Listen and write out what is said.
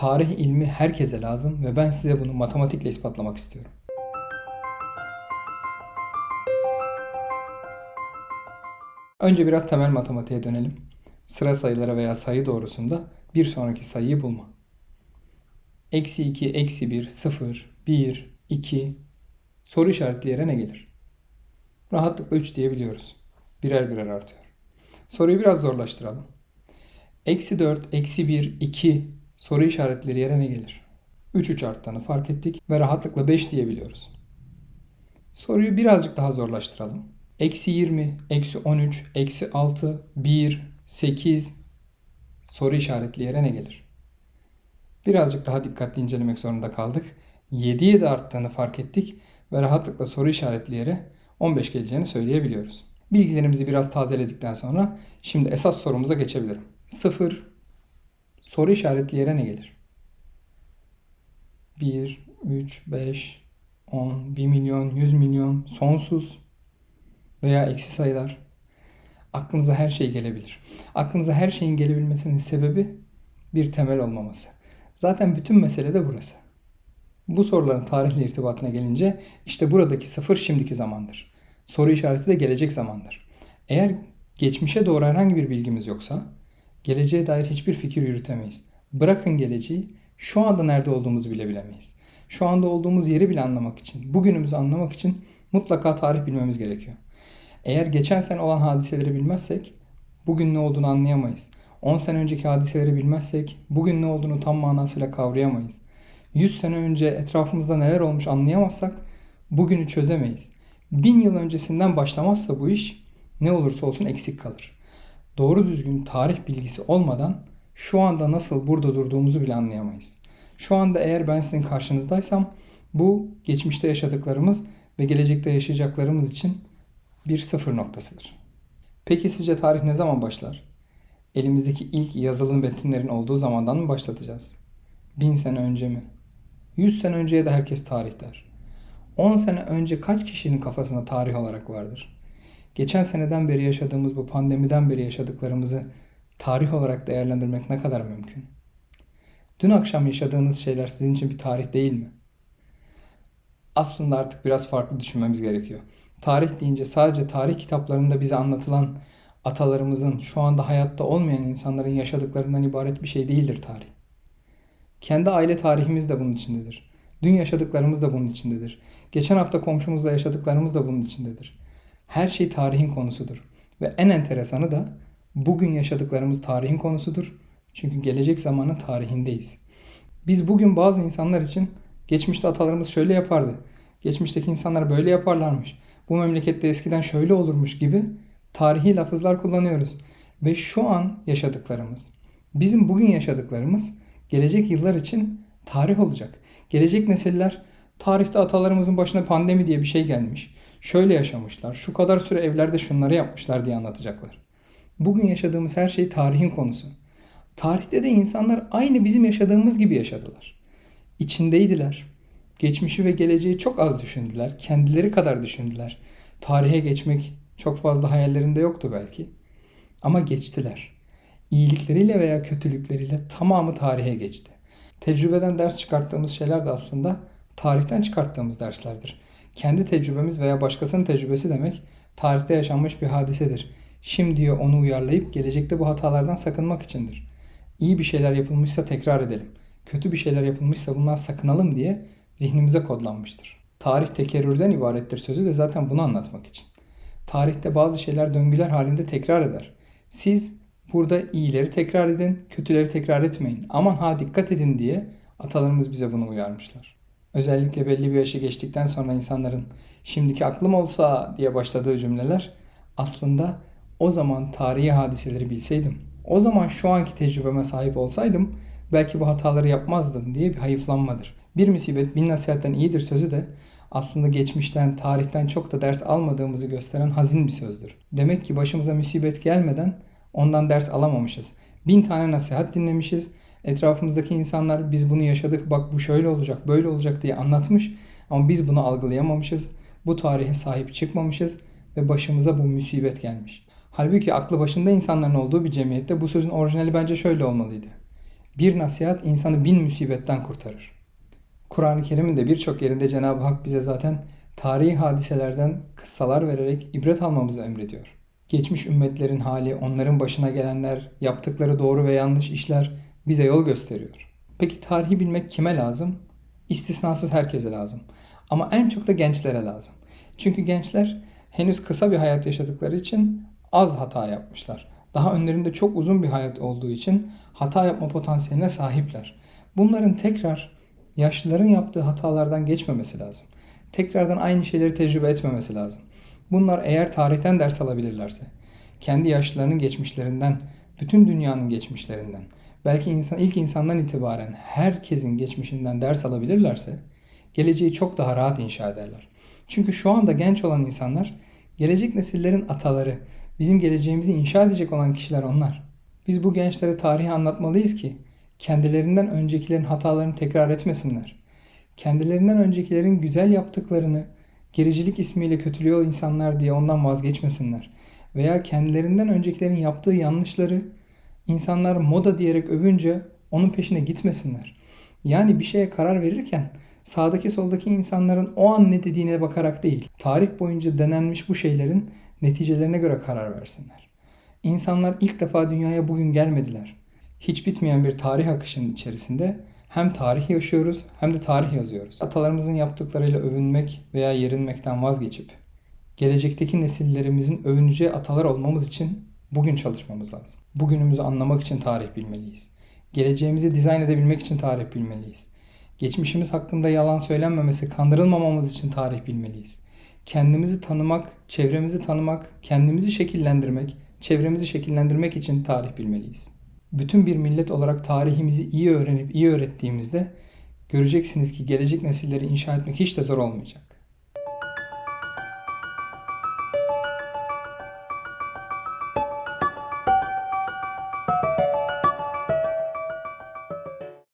Tarih ilmi herkese lazım ve ben size bunu matematikle ispatlamak istiyorum. Önce biraz temel matematiğe dönelim. Sıra sayıları veya sayı doğrusunda bir sonraki sayıyı bulma. Eksi 2, eksi 1, 0, 1, 2 soru işaretli ne gelir? Rahatlıkla 3 diyebiliyoruz. Birer birer artıyor. Soruyu biraz zorlaştıralım. Eksi 4, eksi 1, 2 soru işaretleri yere ne gelir? 3 3 arttığını fark ettik ve rahatlıkla 5 diyebiliyoruz. Soruyu birazcık daha zorlaştıralım. Eksi 20, eksi 13, eksi 6, 1, 8 soru işaretli yere ne gelir? Birazcık daha dikkatli incelemek zorunda kaldık. 7'ye de arttığını fark ettik ve rahatlıkla soru işaretli yere 15 geleceğini söyleyebiliyoruz. Bilgilerimizi biraz tazeledikten sonra şimdi esas sorumuza geçebilirim. 0 soru işaretli yere ne gelir? 1, 3, 5, 10, 1 milyon, 100 milyon, sonsuz veya eksi sayılar. Aklınıza her şey gelebilir. Aklınıza her şeyin gelebilmesinin sebebi bir temel olmaması. Zaten bütün mesele de burası. Bu soruların tarihle irtibatına gelince işte buradaki sıfır şimdiki zamandır. Soru işareti de gelecek zamandır. Eğer geçmişe doğru herhangi bir bilgimiz yoksa geleceğe dair hiçbir fikir yürütemeyiz. Bırakın geleceği şu anda nerede olduğumuzu bile bilemeyiz. Şu anda olduğumuz yeri bile anlamak için, bugünümüzü anlamak için mutlaka tarih bilmemiz gerekiyor. Eğer geçen sene olan hadiseleri bilmezsek bugün ne olduğunu anlayamayız. 10 sene önceki hadiseleri bilmezsek bugün ne olduğunu tam manasıyla kavrayamayız. 100 sene önce etrafımızda neler olmuş anlayamazsak bugünü çözemeyiz. 1000 yıl öncesinden başlamazsa bu iş ne olursa olsun eksik kalır. Doğru düzgün tarih bilgisi olmadan şu anda nasıl burada durduğumuzu bile anlayamayız. Şu anda eğer ben sizin karşınızdaysam bu geçmişte yaşadıklarımız ve gelecekte yaşayacaklarımız için bir sıfır noktasıdır. Peki sizce tarih ne zaman başlar? Elimizdeki ilk yazılı metinlerin olduğu zamandan mı başlatacağız? Bin sene önce mi? Yüz sene önceye de herkes tarih der. On sene önce kaç kişinin kafasında tarih olarak vardır? Geçen seneden beri yaşadığımız bu pandemiden beri yaşadıklarımızı tarih olarak değerlendirmek ne kadar mümkün? Dün akşam yaşadığınız şeyler sizin için bir tarih değil mi? Aslında artık biraz farklı düşünmemiz gerekiyor. Tarih deyince sadece tarih kitaplarında bize anlatılan atalarımızın şu anda hayatta olmayan insanların yaşadıklarından ibaret bir şey değildir tarih. Kendi aile tarihimiz de bunun içindedir. Dün yaşadıklarımız da bunun içindedir. Geçen hafta komşumuzla yaşadıklarımız da bunun içindedir. Her şey tarihin konusudur. Ve en enteresanı da bugün yaşadıklarımız tarihin konusudur. Çünkü gelecek zamanın tarihindeyiz. Biz bugün bazı insanlar için geçmişte atalarımız şöyle yapardı. Geçmişteki insanlar böyle yaparlarmış. Bu memlekette eskiden şöyle olurmuş gibi tarihi lafızlar kullanıyoruz. Ve şu an yaşadıklarımız, bizim bugün yaşadıklarımız gelecek yıllar için tarih olacak. Gelecek nesiller tarihte atalarımızın başına pandemi diye bir şey gelmiş. Şöyle yaşamışlar, şu kadar süre evlerde şunları yapmışlar diye anlatacaklar. Bugün yaşadığımız her şey tarihin konusu. Tarihte de insanlar aynı bizim yaşadığımız gibi yaşadılar. İçindeydiler. Geçmişi ve geleceği çok az düşündüler. Kendileri kadar düşündüler. Tarihe geçmek çok fazla hayallerinde yoktu belki. Ama geçtiler. İyilikleriyle veya kötülükleriyle tamamı tarihe geçti. Tecrübeden ders çıkarttığımız şeyler de aslında tarihten çıkarttığımız derslerdir. Kendi tecrübemiz veya başkasının tecrübesi demek tarihte yaşanmış bir hadisedir. Şimdi onu uyarlayıp gelecekte bu hatalardan sakınmak içindir. İyi bir şeyler yapılmışsa tekrar edelim. Kötü bir şeyler yapılmışsa bundan sakınalım diye zihnimize kodlanmıştır. Tarih tekerrürden ibarettir sözü de zaten bunu anlatmak için. Tarihte bazı şeyler döngüler halinde tekrar eder. Siz burada iyileri tekrar edin, kötüleri tekrar etmeyin. Aman ha dikkat edin diye atalarımız bize bunu uyarmışlar. Özellikle belli bir yaşı geçtikten sonra insanların şimdiki aklım olsa diye başladığı cümleler aslında o zaman tarihi hadiseleri bilseydim, o zaman şu anki tecrübeme sahip olsaydım belki bu hataları yapmazdım diye bir hayıflanmadır. Bir musibet bin nasihatten iyidir sözü de aslında geçmişten, tarihten çok da ders almadığımızı gösteren hazin bir sözdür. Demek ki başımıza musibet gelmeden ondan ders alamamışız. Bin tane nasihat dinlemişiz. Etrafımızdaki insanlar biz bunu yaşadık bak bu şöyle olacak böyle olacak diye anlatmış ama biz bunu algılayamamışız. Bu tarihe sahip çıkmamışız ve başımıza bu musibet gelmiş. Halbuki aklı başında insanların olduğu bir cemiyette bu sözün orijinali bence şöyle olmalıydı. Bir nasihat insanı bin musibetten kurtarır. Kur'an-ı Kerim'in de birçok yerinde Cenab-ı Hak bize zaten tarihi hadiselerden kıssalar vererek ibret almamızı emrediyor. Geçmiş ümmetlerin hali, onların başına gelenler, yaptıkları doğru ve yanlış işler bize yol gösteriyor. Peki tarihi bilmek kime lazım? İstisnasız herkese lazım. Ama en çok da gençlere lazım. Çünkü gençler henüz kısa bir hayat yaşadıkları için az hata yapmışlar. Daha önlerinde çok uzun bir hayat olduğu için hata yapma potansiyeline sahipler. Bunların tekrar yaşlıların yaptığı hatalardan geçmemesi lazım. Tekrardan aynı şeyleri tecrübe etmemesi lazım. Bunlar eğer tarihten ders alabilirlerse, kendi yaşlılarının geçmişlerinden, bütün dünyanın geçmişlerinden, belki insan ilk insandan itibaren herkesin geçmişinden ders alabilirlerse, geleceği çok daha rahat inşa ederler. Çünkü şu anda genç olan insanlar, gelecek nesillerin ataları, bizim geleceğimizi inşa edecek olan kişiler onlar. Biz bu gençlere tarihi anlatmalıyız ki kendilerinden öncekilerin hatalarını tekrar etmesinler. Kendilerinden öncekilerin güzel yaptıklarını gericilik ismiyle kötülüyor insanlar diye ondan vazgeçmesinler. Veya kendilerinden öncekilerin yaptığı yanlışları insanlar moda diyerek övünce onun peşine gitmesinler. Yani bir şeye karar verirken sağdaki soldaki insanların o an ne dediğine bakarak değil, tarih boyunca denenmiş bu şeylerin neticelerine göre karar versinler. İnsanlar ilk defa dünyaya bugün gelmediler. Hiç bitmeyen bir tarih akışının içerisinde hem tarih yaşıyoruz hem de tarih yazıyoruz. Atalarımızın yaptıklarıyla övünmek veya yerinmekten vazgeçip gelecekteki nesillerimizin övüneceği atalar olmamız için bugün çalışmamız lazım. Bugünümüzü anlamak için tarih bilmeliyiz. Geleceğimizi dizayn edebilmek için tarih bilmeliyiz. Geçmişimiz hakkında yalan söylenmemesi, kandırılmamamız için tarih bilmeliyiz. Kendimizi tanımak, çevremizi tanımak, kendimizi şekillendirmek, çevremizi şekillendirmek için tarih bilmeliyiz. Bütün bir millet olarak tarihimizi iyi öğrenip iyi öğrettiğimizde göreceksiniz ki gelecek nesilleri inşa etmek hiç de zor olmayacak.